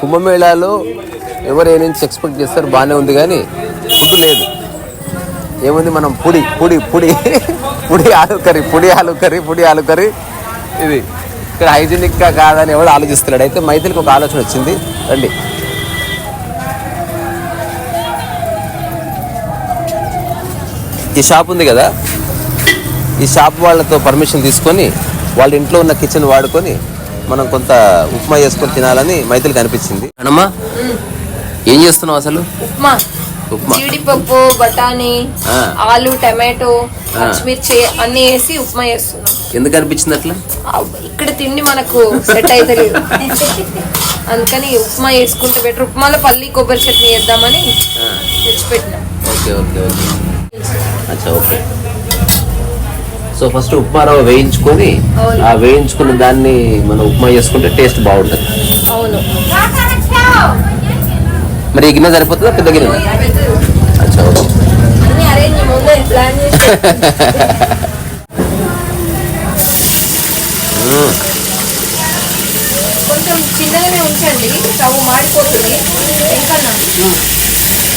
కుంభమేళాలో ఎవరు ఏ నుంచి ఎక్స్పెక్ట్ చేస్తారు? బాగానే ఉంది కానీ ఫుడ్ లేదు. ఏముంది మనం పుడి పుడి పుడి పుడి ఆలు కర్రీ పుడి ఆలు కర్రీ పుడి ఆలు కర్రీ ఇది ఇక్కడ హైజీనిక్గా కాదని ఎవడు ఆలోచిస్తున్నాడు అయితే మైథిలికి ఒక ఆలోచన వచ్చింది. రండి. ఈ షాప్ ఉంది కదా? ఈ షాప్ వాళ్ళతో పర్మిషన్ తీసుకొని వాళ్ళ ఇంట్లో ఉన్న కిచెన్ వాడుకొని మనం కొంత ఉప్మా చేసుకొని తినాలని మైథిలికి అనిపించింది. అన్నమ్మా ఏం చేస్తున్నావు అసలు? ఉప్మా. ఉప్మా. జీడిపప్పు బఠానీ ఆ. ఆలు టమాటో పచ్చిమిర్చి అన్ని వేసి ఉప్మా చేస్తున్నాం. ఎందుకు అనిపించింది అట్లా? ఇక్కడ తిండి మనకు సెట్ అయితే అందుకని ఉప్మా వేసుకుంటే బెటర్ ఉప్మాలో పల్లి కొబ్బరి చట్నీ వేద్దామని తెచ్చిపెట్టినాం. Okay okay okay. అచ్చా ఓకే. సో ఫస్ట్ ఉప్మా రవ్వ వేయించుకొని. ఆ వేయించుకున్న దాన్ని మనం ఉప్మా చేసుకుంటే టేస్ట్ బాగుంటుంది. అవును. మరి ఈ గిన్నె సరిపోతుందా? పెద్ద గిన్నె? అచ్చా ఓకే. కొంచెం చిన్నగానే ఉంచండి. స్టవ్ మాడిపోతుంది. ఎంకన్నా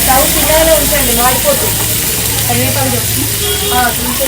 స్టవ్ చిన్నగానే ఉంచండి మాడిపోతుంది. ఆ, చూసే.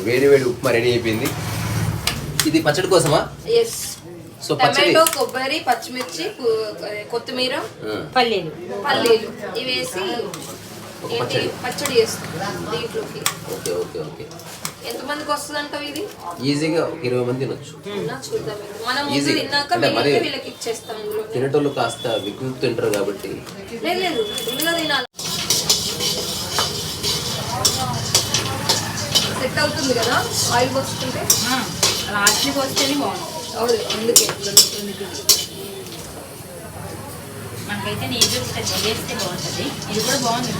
వేడి వేడి ఉప్మా రెడీ అయిపోయింది. ఇది పచ్చడి కోసమా? ఎస్ సో పచ్చడి. టమాటో కొబ్బరి పచ్చిమిర్చి కు- కొత్తిమీర మ్మ్. పల్లీలు. పల్లీలు. ఇవి వేసి ఒక ఏంటి? పచ్చడి. పచ్చడి చేస్తాం దీంట్లోకి. Okay okay okay. ఎంతమందికి ఇది? ఈజీగా ఒక ఇరవై మంది తినొచ్చు. నా చూద్దాం ఇది. మనం ముందు Easy. తిన్నాక అంటే మరి- మిగిలితే వీళ్ళకి ఇచ్చేస్తాం. ఇందులో తినేటోళ్ళు కాస్త విగ్గు తింటారు కాబట్టి. లేదు లేదు. ఫుల్గా తినాలి. సెట్ అవుతుంది కదా? ఆయిల్ పోసుకుంటే? లాస్ట్కి వస్తేనే బాగుంటుంది. అవును అందుకే. మనకైతే నీళ్ళు వేస్తే బాగుంటుంది. ఇది కూడా బాగుంది.